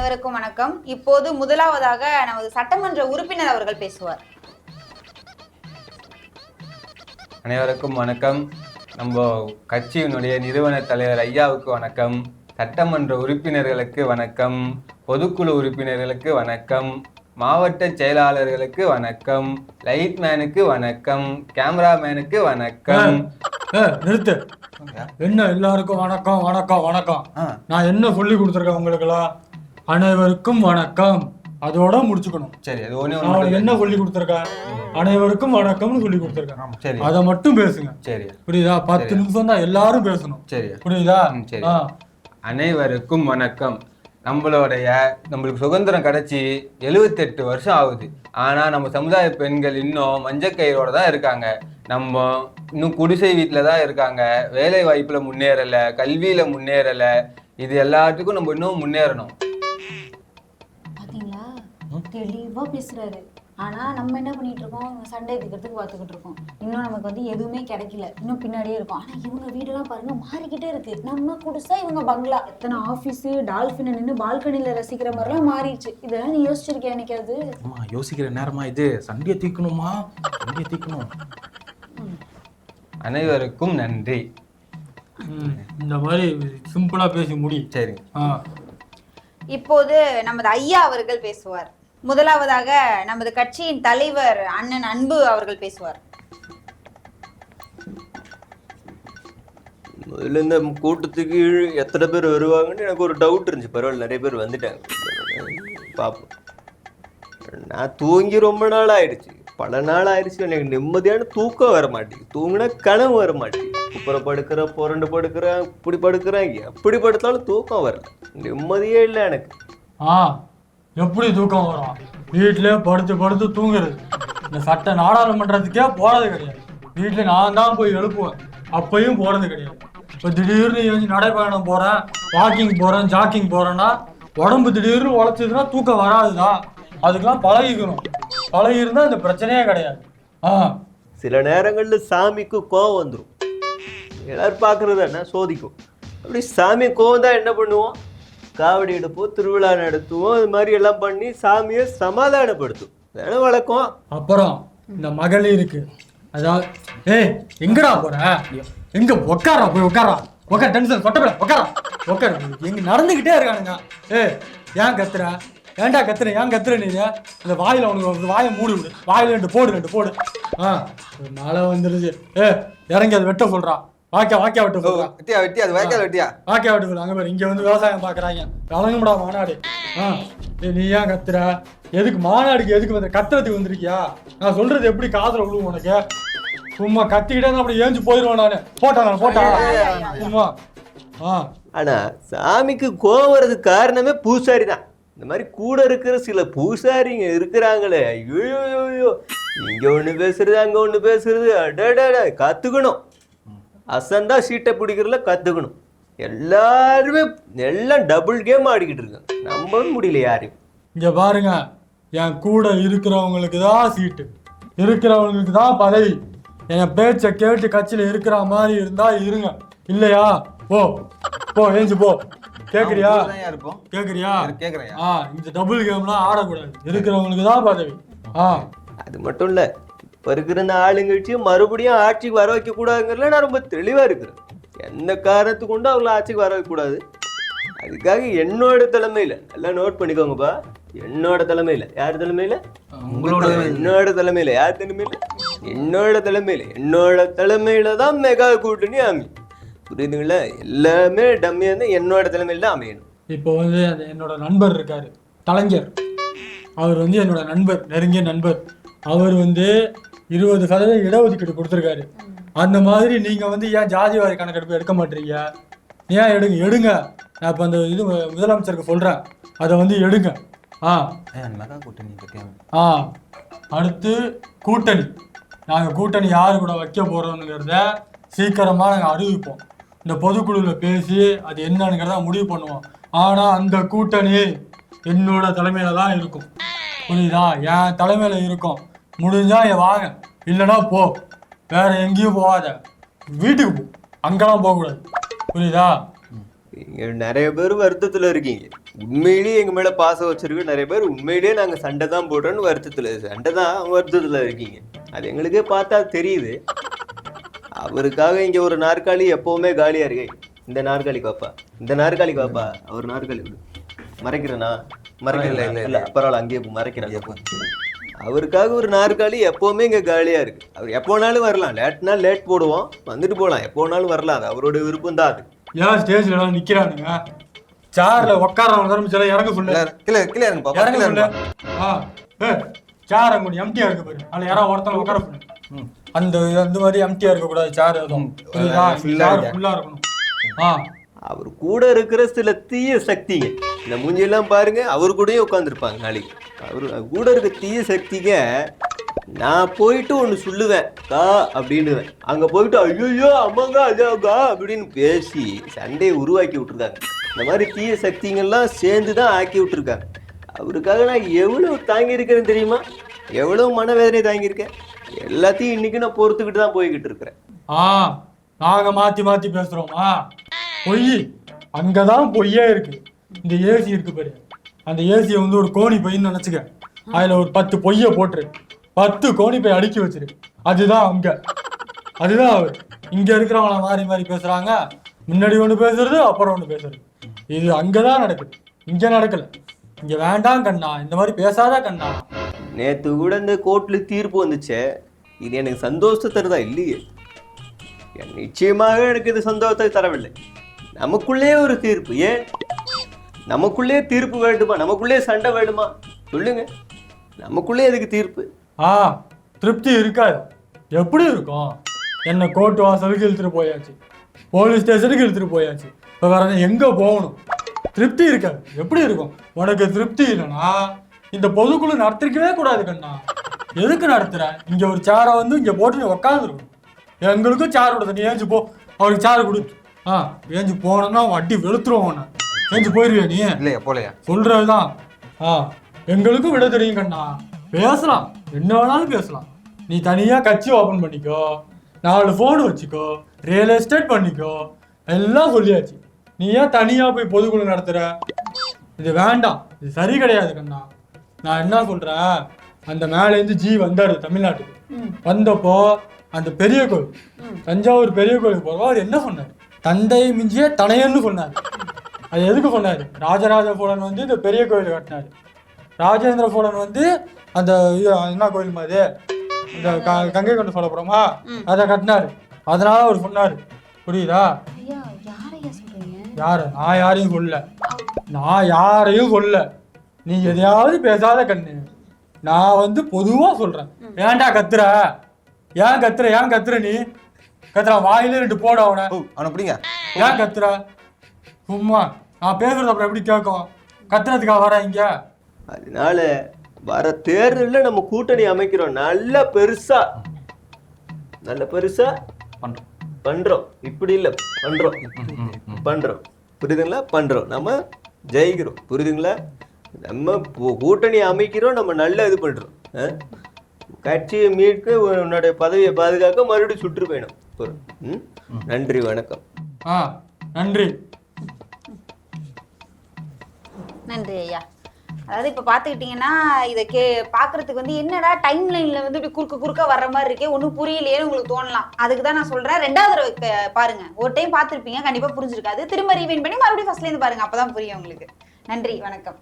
அனைவருக்கும் வணக்கம். இப்போது முதலாவதாக நமது சட்டமன்ற உறுப்பினர் அவர்கள் பேசுவார். அனைவருக்கும் வணக்கம். நம்ம கட்சியினுடைய நிறுவன தலைவர் ஐயாவுக்கு வணக்கம். சட்டமன்ற உறுப்பினர்களுக்கு வணக்கம். பொதுக்குழு உறுப்பினர்களுக்கு வணக்கம். மாவட்ட செயலாளர்களுக்கு வணக்கம். லைட்மேனுக்கு வணக்கம். கேமராமேனுக்கு வணக்கம். நிறுத்து. என்ன எல்லாருக்கும் வணக்கம் வணக்கம் வணக்கம். நான் என்ன சொல்லி கொடுத்துருக்கேன் உங்களுக்குலாம் அனைவருக்கும் வணக்கம். அதோட முடிச்சுக்கணும். சரி அது ஒண்ணே நான் என்ன சொல்லி கொடுத்துருக்கேன்? அனைவருக்கும் வணக்கம்னு சொல்லி கொடுத்துருக்கேன். சரி. அதை மட்டும் பேசுங்க. சரி. புரியுதா? பத்து நிமிஷம் தான் எல்லாரும் பேசணும். சரி. புரியுதா? ம், சரி. ஆ. அனைவருக்கும் வணக்கம். நம்மளுடைய நம்மளுக்கு சுதந்திரம் கிடைச்சி எழுவத்தெட்டு வருஷம் ஆகுது. ஆனா நம்ம சமுதாய பெண்கள் இன்னும் மஞ்சக்கயிறோட தான் இருக்காங்க. நம்ம இன்னும் குடிசை வீட்டில தான் இருக்காங்க. வேலை வாய்ப்புல முன்னேறல கல்வியில முன்னேறல. இது எல்லாத்துக்கும் நம்ம இன்னும் முன்னேறணும். தெளிவா பேசுறாரு. ஆனா நம்ம என்ன பண்ணிட்டு இருக்கோம்? சண்டை எடுக்கிறதுக்கு பார்த்துக்கிட்டு இருக்கோம். இன்னும் நமக்கு வந்து எதுவுமே கிடைக்கல. இன்னும் பின்னாடியே இருக்கும் ஆனா இவங்க வீடெல்லாம் பாருங்க மாறிக்கிட்டே இருக்கு. நம்ம குடிசா இவங்க பங்களா. எத்தனை ஆபீஸ் டால்பின் நின்று பால்கனில ரசிக்கிற மாதிரிலாம் மாறிடுச்சு. இதெல்லாம் நீ யோசிச்சிருக்கியா என்னைக்காவது? அம்மா யோசிக்கிற நேரமா இது? சண்டையை தீக்கணுமா சண்டையை தீக்கணும் அனைவருக்கும் நன்றி. இந்த மாதிரி சிம்பிளா பேசி முடி. சரி. இப்போது நமது ஐயா அவர்கள் பேசுவார். முதலாவதாக நமது கட்சியின் தலைவர் அண்ணன் அன்பு அவர்கள் பேசுவார். முதல்ல இந்த கூட்டத்துக்கு எத்தனை பேர் வருவாங்கன்னு எனக்கு ஒரு டவுட் இருந்துச்சு. பரவாயில்ல நிறைய பேர் வந்துட்டாங்க. பார்ப்போம் நான் தூங்கி ரொம்ப நாள் ஆயிடுச்சு. பல நாள் ஆயிடுச்சு. எனக்கு நிம்மதியான தூக்கம் வர மாட்டேங்குது. தூங்கினா கனவு வர மாட்டேங்குது. குப்புற படுக்கிறேன் புரண்டு படுக்கிறேன் இப்படி படுக்கிறேன். எப்படி படுத்தாலும் தூக்கம் வரல. நிம்மதியே இல்லை எனக்கு. ஆ எப்படி தூக்கம் வரும்? வீட்டிலே படுத்து படுத்து தூங்குறது. இந்த சட்ட நாடாளுமன்றத்துக்கே போறது கிடையாது. வீட்டில் நான் தான் போய் எழுப்புவேன். அப்பயும் போறது கிடையாது. இப்போ திடீர்னு எழுந்து நடைப்பயணம் போறேன் வாக்கிங் போறேன் ஜாக்கிங் போறேன்னா உடம்பு திடீர்னு உழைச்சதுன்னா தூக்கம் வராதுதான் அதுக்கெல்லாம் பழகிக்கணும். பழகி இருந்தா இந்த பிரச்சனையே கிடையாது. ஆ. சில நேரங்களில் சாமிக்கு கோவம் வந்துடும் எல்லாரும் பார்க்குறது என்ன? சோதிக்கும். அப்படி சாமி கோவம் தான் என்ன பண்ணுவோம்? காவடி எடுப்போம் திருவிழா நடத்துவோம் இது மாதிரி எல்லாம் பண்ணி சாமியை சமாதானப்படுத்தும். வேணும் வழக்கம்? அப்புறம் இந்த மகளிருக்கு அதாவது ஏய் எங்கடா போற? எங்க உட்காரா போய் உட்காரா உட்கார் டென்ஷன் சொட்டப்பட உட்காரா உட்கார் எங்க நடந்துகிட்டே இருக்கானுங்க. ஏ ஏன் கத்துற? ஏன்டா கத்துற? ஏன் கத்துற நீ? இந்த வாயில உனக்கு வாயை மூடி விடு. வாயில ரெண்டு போடு ரெண்டு போடு. ஆ மழை வந்துருச்சு. ஏ இறங்கி அதை வெட்ட சொல்றான் வாக்கியா வாக்கியா வெட்ட வெட்டியா வெட்டியா அது வைக்காத வெட்டியா? வாக்கியா வெட்ட அங்க பாரு இங்க வந்து விவசாயம் பாக்குறாங்க. கலங்கும்டா மாநாடு நீ ஏன் கத்துற? எதுக்கு மாநாடுக்கு எதுக்கு வந்த கத்துறதுக்கு வந்திருக்கியா? நான் சொல்றது எப்படி காதுல விழுவும் உனக்கு? சும்மா கத்திக்கிட்டே அப்படி ஏஞ்சு போயிருவேன் நானு. போட்டா நான் போட்டா? சும்மா. ஆ. ஆனா சாமிக்கு கோவம் வர்றதுக்கு காரணமே பூசாரி தான். இந்த மாதிரி கூட இருக்கிற சில பூசாரிங்க இருக்கிறாங்களே. ஐயோ. இங்க ஒண்ணு பேசுறது அங்க ஒண்ணு பேசுறது. அடடட கத்துக்கணும். அசந்தா சீட்டை பிடிக்கிறதுல கத்துக்கணும். எல்லாருமே எல்லாம் டபுள் கேம் ஆடிக்கிட்டு இருக்காங்க. நம்பவே முடியல யாரையும். இங்க பாருங்க என் கூட இருக்கிறவங்களுக்கு தான் சீட்டு. இருக்கிறவங்களுக்கு தான் பதவி. என் பேச்சை கேட்டு கட்சியில இருக்கிற மாதிரி இருந்தா இருங்க. இல்லையா? போ. போ ஏஞ்சு போ. கேக்குறியா? கேக்குறியா? கேக்குறேன் ஆ இந்த டபுள் கேம்லாம் ஆடக்கூடாது. இருக்கிறவங்களுக்கு தான் பதவி. ஆ. அது மட்டும் இல்ல இப்ப இருக்கிற இந்த ஆளுங்கட்சியை மறுபடியும் ஆட்சிக்கு வர வைக்க கூடாதுங்கிறதுல நான் ரொம்ப தெளிவா இருக்கிறேன். எந்த காரணத்துக்கு கொண்டு அவங்கள ஆட்சிக்கு வர வைக்க கூடாது. அதுக்காக என்னோட தலைமையில நல்லா நோட் பண்ணிக்கோங்கப்பா. என்னோட தலைமையில. யார் தலைமையில? உங்களோட என்னோட தலைமையில. யார் தலைமையில. என்னோட தலைமையில. என்னோட தலைமையில தான் மெகா கூட்டணி அமை புரியுதுங்களா? எல்லாமே டம்மியா இருந்தா என்னோட தலைமையில தான் அமையணும். இப்போ வந்து அந்த என்னோட நண்பர் இருக்காரு. கலைஞர். அவர் வந்து என்னோட நண்பர் நெருங்கிய நண்பர். அவர் வந்து இருபது சதவீதம் இடஒதுக்கீடு கொடுத்துருக்காரு. அந்த மாதிரி நீங்க வந்து ஏன் ஜாதிவாரி கணக்கெடுப்பு எடுக்க மாட்டீங்க? ஏன் எடுங்க எடுங்க. நான் இப்போ அந்த இது முதலமைச்சருக்கு சொல்றேன். அதை வந்து எடுங்க. ஆ. கூட்டணி ஆ. அடுத்து கூட்டணி. நாங்கள் கூட்டணி யார் கூட வைக்க போகிறோம்ங்கிறத சீக்கிரமாக நாங்கள் அறிவிப்போம். இந்த பொதுக்குழுவில் பேசி அது என்னங்கிறத முடிவு பண்ணுவோம். ஆனால் அந்த கூட்டணி என்னோட தலைமையில தான் இருக்கும். புரியுதா? என் தலைமையில இருக்கும். முடிஞ்சா என் வாங்க. இல்லைன்னா போ. வேற எங்கேயும் போகாத. வீட்டுக்கு போ. அங்கெல்லாம் போகக்கூடாது. புரியுதா? நீங்க நிறைய பேர் வருத்தத்துல இருக்கீங்க. உண்மையிலேயே எங்க மேல பாசம் வச்சிருக்கு நிறைய பேர் உண்மையிலேயே நாங்க சண்டை தான் போடுறோன்னு வருத்தத்துல சண்டை தான் வருத்தத்துல இருக்கீங்க. அது எங்களுக்கே பார்த்தா தெரியுது. அவருக்காக இங்க ஒரு நாற்காலி எப்பவுமே காலியா இருக்கு. இந்த நாற்காலி பாப்பா. இந்த நாற்காலி பாப்பா. அவர் நாற்காலி. மறைக்கிறேனா? மறைக்கல இல்ல, இல்ல, இல்ல பரவாயில்ல அங்கேயே மறைக்கிறேன். அவருக்காக ஒரு நாற்காலி எப்பவுமே இங்க காலியா இருக்கு. அவர் எப்போனாலும் வரலாம். லேட்னா லேட் போடுவோம். வந்துட்டு போலாம். எப்போனாலும் வரலாம். அது அவரோட விருப்பம் தான் அது. ஏன் ஸ்டேஜ்ல எல்லாம் நிக்கிறானுங்க? சேர்ல உட்காரவங்க தரமிச்சால இறங்க சொல்லு கிளியர் கிளியர் இறங்கு பாப்பா. இறங்க கிளியர் சொல்லு ஆ ஏ சேர் அங்க எம்டியா இருக்கு பாரு. அதுல யாராவது ஒருத்தவங்க உட்கார சொல்லு அந்த அந்த மாதிரி எம்டியா இருக்க கூடாது சேர் எதுவும். ஃபுல்லா இருக்கணும். ஆ. அவர் கூட இருக்கிற சில தீய சக்திங்க இந்த மூஞ்சியெல்லாம் பாருங்க அவர் கூடயே உட்காந்துருப்பாங்க நாளைக்கு. அவர் கூட இருக்க தீய சக்திங்க நான் போயிட்டு ஒன்று சொல்லுவேன். கா அப்படின்னுவேன். அங்கே போயிட்டு ஐயோ அம்மாங்க அதாங்க அப்படின்னு பேசி சண்டையை உருவாக்கி விட்டுருக்காங்க. இந்த மாதிரி தீய சக்திங்கெல்லாம் சேர்ந்து தான் ஆக்கி விட்டுருக்காங்க. அவருக்காக நான் எவ்வளோ தாங்கியிருக்கிறேன்னு தெரியுமா? எவ்வளோ மனவேதனை தாங்கியிருக்கேன். எல்லாத்தையும் இன்னைக்கு நான் பொறுத்துக்கிட்டு தான் போய்கிட்டு இருக்கிறேன். ஆ நாங்கள் மாற்றி மாற்றி பேசுறோமா? பொய். அங்கே தான் பொய்யே இருக்கு. இந்த ஏசி இருக்கு பாரு. அந்த ஏசியை வந்து ஒரு கோணி பைன்னு நினச்சிக்க. அதில் ஒரு பத்து பொய்யை போட்டுரு. பத்து கோணி பை அடுக்கி வச்சிரு. அதுதான் அங்கே. அதுதான் அவர். இங்கே இருக்கிறவங்கள மாறி மாறி பேசுகிறாங்க முன்னாடி ஒன்று பேசுறது அப்புறம் ஒன்று பேசுறது. இது அங்கே தான் நடக்குது. இங்கே நடக்கலை. இங்கே வேண்டாம் கண்ணா. இந்த மாதிரி பேசாத கண்ணா. நேற்று கூட இந்த கோர்ட்டில் தீர்ப்பு வந்துச்சே. இது எனக்கு சந்தோஷத்தை தருதா? இல்லையே. நிச்சயமாக எனக்கு இது சந்தோஷத்தை தரவில்லை. நமக்குள்ளே ஒரு தீர்ப்பு. ஏன்? நமக்குள்ளே தீர்ப்பு வேண்டுமா? நமக்குள்ளே சண்டை வேண்டுமா? சொல்லுங்க. நமக்குள்ளே எதுக்கு தீர்ப்பு? ஆ திருப்தி இருக்காது. எப்படி இருக்கும்? என்ன கோர்ட் வாசலுக்கு இழுத்துட்டு போயாச்சு. போலீஸ் ஸ்டேஷனுக்கு இழுத்துட்டு போயாச்சு. இப்போ வேற எங்கே எங்க போகணும்? திருப்தி இருக்காது. எப்படி இருக்கும்? உனக்கு திருப்தி இல்லைன்னா இந்த பொதுக்குழு நடத்திருக்கவே கூடாது கண்ணா. எதுக்கு நடத்துற? இங்க ஒரு சேரை வந்து இங்க போட்டு உக்காந்துருக்கும் எங்களுக்கும் சேர் கொடுத்த நீ ஏஞ்சு போ. அவருக்கு சேர் கொடுத்து ஆ ஏஞ்சு போனோம்னா வட்டி வெளுத்துருவோம் உன்னை. ஏஞ்சு போயிருவியா நீ? இல்லையா போலையா சொல்றதுதான். ஆ எங்களுக்கும் விட தெரியும் கண்ணா. பேசலாம். என்ன வேணாலும் பேசலாம். நீ தனியா கட்சி ஓபன் பண்ணிக்கோ. நாலு ஃபோன் வச்சுக்கோ. ரியல் எஸ்டேட் பண்ணிக்கோ. எல்லாம் சொல்லியாச்சு. நீ ஏன் தனியா போய் பொதுக்குழு நடத்துற? இது வேண்டாம். இது சரி கிடையாது கண்ணா. நான் என்ன சொல்றேன்? அந்த மேலேருந்து ஜி வந்தாரு தமிழ்நாட்டுக்கு. வந்தப்போ அந்த பெரிய கோயில் தஞ்சாவூர் பெரிய கோயிலுக்கு போறோம் அவர் என்ன சொன்னார்? தந்தை மிஞ்சிய தனையன்னு சொன்னார். அது எதுக்கு சொன்னாரு ராஜராஜ சோழன் வந்து இந்த பெரிய கோயில் கட்டினாரு. ராஜேந்திர சோழன் வந்து அந்த என்ன கோயில் மாதிரி? இந்த க- கங்கை கொண்ட சோழபுரமா? அதை கட்டினாரு. அதனால அவர் சொன்னாரு. புரியுதா? ஐயா யாரையா சொல்றீங்க? யாரு? நான் யாரையும் சொல்ல நான் யாரையும் சொல்ல நீ எதையாவது பேசாத கண்ணு. நான் வந்து பொதுவா சொல்றேன். ஏன்டா கத்துற? ஏன் கத்துற? ஏன் கத்துற நீ? கத்துற வாயில ரெண்டு போட அவனை. அவனை பிடிங்க. ஏன் கத்துற? சும்மா நான் பேசுறது அப்புறம் எப்படி கேட்கும்? கத்துறதுக்காக வர இங்க? அதனால வர தேர்தலில் நம்ம கூட்டணி அமைக்கிறோம். நல்ல பெருசா. நல்ல பெருசா? பண்றோம். பண்றோம். இப்படி இல்ல பண்றோம். பண்றோம். புரியுதுங்களா? பண்றோம். நம்ம ஜெயிக்கிறோம். புரியுதுங்களா? நம்ம கூட்டணி அமைக்கிறோம். நம்ம நல்ல இது பண்றோம்? கட்சியை மீட்க உன்னுடைய பதவியை பாதுகாக்க மறுபடியும் சுற்றுப்பயணம். போறோம். ம்? நன்றி வணக்கம். ஆ நன்றி. நன்றி ஐயா அதாவது இப்போ பார்த்துக்கிட்டிங்கன்னா இதை கே பார்க்கறதுக்கு வந்து என்னடா டைம் லைனில் வந்து இப்படி குறுக்க குறுக்க வர்ற மாதிரி இருக்கே ஒன்றும் புரியலையேன்னு உங்களுக்கு தோணலாம். அதுக்கு தான் நான் சொல்கிறேன் ரெண்டாவது தடவை பாருங்க. ஒரு டைம் பார்த்துருப்பீங்க கண்டிப்பாக புரிஞ்சிருக்காது. திரும்ப ரீவைன் பண்ணி மறுபடியும் ஃபர்ஸ்ட்லேருந்து பாருங்க அப்போ தான் புரியும் உங்களுக்கு. நன்றி வணக்கம்.